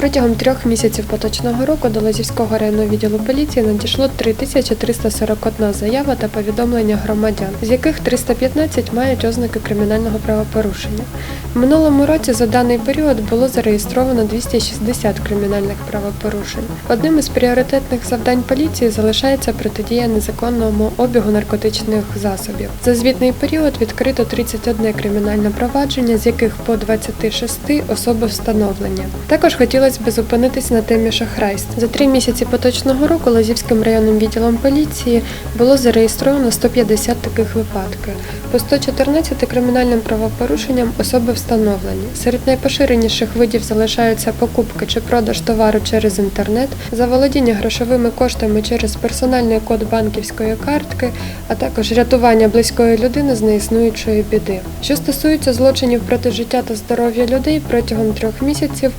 Протягом трьох місяців поточного року до Лозівського районного відділу поліції надійшло 3341 заява та повідомлення громадян, з яких 315 мають ознаки кримінального правопорушення. В минулому році за даний період було зареєстровано 260 кримінальних правопорушень. Одним із пріоритетних завдань поліції залишається протидія незаконному обігу наркотичних засобів. За звітний період відкрито 31 кримінальне провадження, з яких по 26 особи встановлення. Також хотілося б зупинитись на темі шахрайств. За три місяці поточного року Лазівським районним відділом поліції було зареєстровано 150 таких випадків. По 114 кримінальним правопорушенням особи встановлені. Серед найпоширеніших видів залишаються покупки чи продаж товару через інтернет, заволодіння грошовими коштами через персональний код банківської картки, а також рятування близької людини з неіснуючої біди. Що стосується злочинів проти життя та здоров'я людей, протягом трьох місяців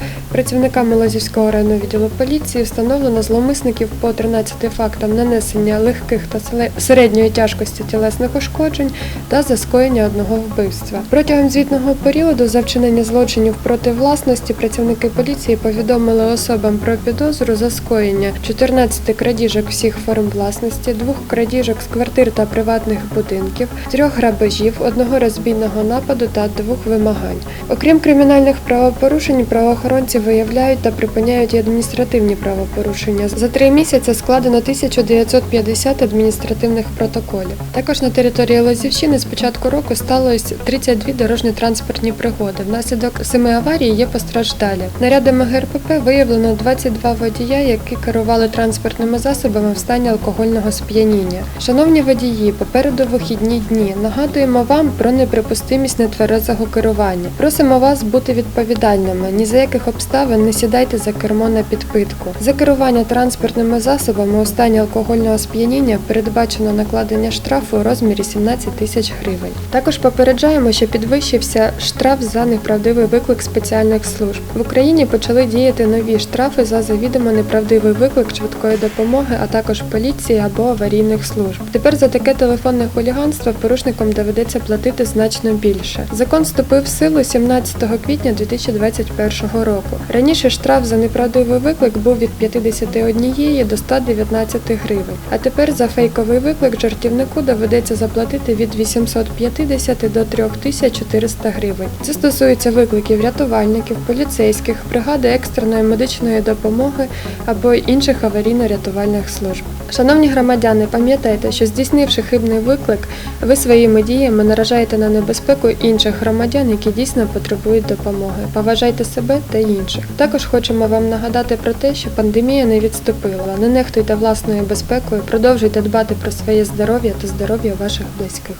працівниками Лазівського районного відділу поліції встановлено зловмисників по 13 фактам нанесення легких та середньої тяжкості тілесних ушкоджень та за скоєння одного вбивства. Протягом звітного періоду за вчинення злочинів проти власності працівники поліції повідомили особам про підозру за скоєння 14 крадіжок всіх форм власності, двох крадіжок з квартир та приватних будинків, трьох грабежів, одного розбійного нападу та двох вимагань. Окрім кримінальних правопорушень, правоохоронці виявляють та припиняють і адміністративні правопорушення. За три місяці складено 1950 адміністративних протоколів. Також на території Лозівщини з початку року сталося 32 дорожньо-транспортні пригоди. Внаслідок семи аварій є постраждалі. Нарядами ГРПП виявлено 22 водія, які керували транспортними засобами в стані алкогольного сп'яніння. Шановні водії, попереду вихідні дні. Нагадуємо вам про неприпустимість нетверезого керування. Просимо вас бути відповідальними. Ні за яких обставин не сідайте за кермо на підпитку. За керування транспортними засобами у стані алкогольного сп'яніння передбачено накладення штрафу у розмірі 17 тисяч гривень. Також попереджаємо, що підвищився штраф за неправдивий виклик спеціальних служб. В Україні почали діяти нові штрафи за завідомо неправдивий виклик швидкої допомоги, а також поліції або аварійних служб. Тепер за таке телефонне хуліганство порушникам доведеться платити значно більше. Закон вступив в силу 17 квітня 2021 року. Раніше штраф за неправдивий виклик був від 51 до 119 гривень. А тепер за фейковий виклик жартівнику доведеться заплатити від 850 до 3400 гривень. Це стосується викликів рятувальників, поліцейських, бригади екстреної медичної допомоги або інших аварійно-рятувальних служб. Шановні громадяни, пам'ятайте, що здійснивши хибний виклик, ви своїми діями наражаєте на небезпеку інших громадян, які дійсно потребують допомоги. Поважайте себе та інших. Також хочемо вам нагадати про те, що пандемія не відступила. Не нехтуйте власною безпекою, продовжуйте дбати про своє здоров'я та здоров'я ваших близьких.